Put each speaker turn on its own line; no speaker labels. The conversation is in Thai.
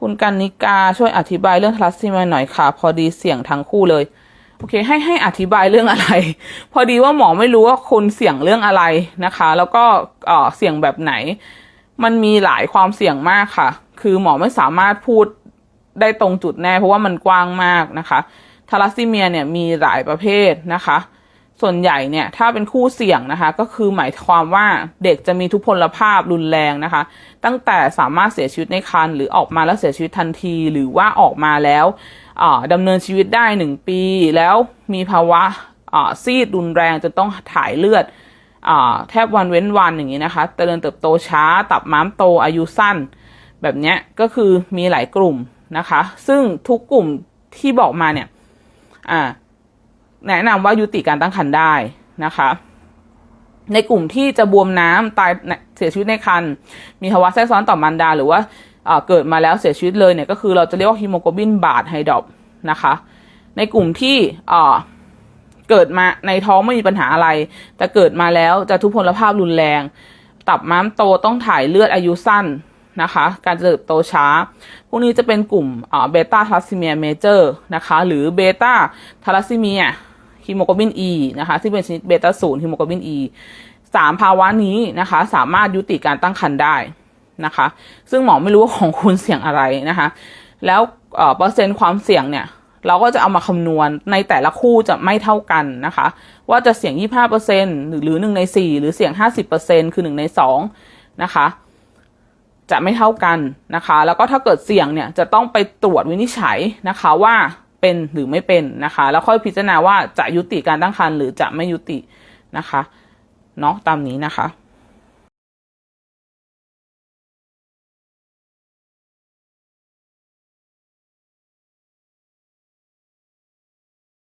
คุณกันนิกาช่วยอธิบายเรื่องทรัสซีเมียหน่อยค่ะ พอดีเสี่ยงทั้งคู่เลย โอเค ให้ให้อธิบายเรื่องอะไร พอดีว่าหมอไม่รู้ว่าคุณเสี่ยงเรื่องอะไรนะคะ แล้วก็เออเสี่ยงแบบไหน มันมีหลายความเสี่ยงมากค่ะ คือหมอไม่สามารถพูดได้ตรงจุดแน่ เพราะว่ามันกว้างมากนะคะทาลัสซีเมียเนี่ยมีหลายประเภทนะคะ ส่วนใหญ่เนี่ยถ้าเป็นคู่เสี่ยงนะคะ ก็คือหมายความว่าเด็กจะมีทุพพลภาพรุนแรงนะคะ ตั้งแต่สามารถเสียชีวิตในครรภ์หรือออกมาแล้วเสียชีวิตทันที หรือว่าออกมาแล้วอ่าดำเนินชีวิตได้หนึ่งปี แล้วมีภาวะซีดรุนแรงจนต้องถ่ายเลือดอแทบวันเว้นวันอย่างนี้นะคะเจริญเติบโตช้า ตับม้ามโตอายุสั้น แบบเนี้ยก็คือมีหลายกลุ่มนะคะ ซึ่งทุกกลุ่มที่บอกมาเนี่ยอ่า แนะนำว่ายุติการตั้งครรภ์ได้นะคะ ในกลุ่มที่จะบวมน้ำตายเสียชีวิตในครรภ์มีภาวะแทรกซ้อนต่อมารดา หรือว่าเกิดมาแล้วเสียชีวิตเลยเนี่ยก็คือเราจะเรียกว่าฮีโมโกลบินบาดไฮดรอปนะคะ ในกลุ่มที่เอ่อเกิดมาในท้องไม่มีปัญหาอะไร แต่เกิดมาแล้วจะทุพพลภาพรุนแรง ตับม้ามโตต้องถ่ายเลือดอายุสั้น นะคะ การเติบโตช้า พวกนี้จะเป็นกลุ่มเบต้าทาลัสซีเมียเมเจอร์นะคะ หรือเบต้าทาลัสซีเมียฮีโมโกลบิน E นะคะ ที่เป็นชนิดเบต้าศูนย์ฮีโมโกลบิน E สามภาวะนี้นะคะ สามารถยุติการตั้งครรภ์ได้นะคะ ซึ่งหมอไม่รู้ว่าของคุณเสี่ยงอะไรนะคะ แล้วเอ่อเปอร์เซ็นต์ความเสี่ยงเนี่ยเราก็จะเอามาคำนวณในแต่ละคู่จะไม่เท่ากันนะคะ ว่าจะเสี่ยง 25%หรือหรือ1ใน 4 หรือเสี่ยง 50%คือ 1 ใน 2 นะคะ จะไม่เท่ากันนะคะ แล้วก็ถ้าเกิดเสี่ยงเนี่ยจะต้องไปตรวจวินิจฉัยนะคะว่าเป็นหรือไม่เป็นนะคะ แล้วค่อยพิจารณาว่าจะยุติการตั้งครรภ์หรือจะไม่ยุตินะคะเนาะตามนี้นะคะ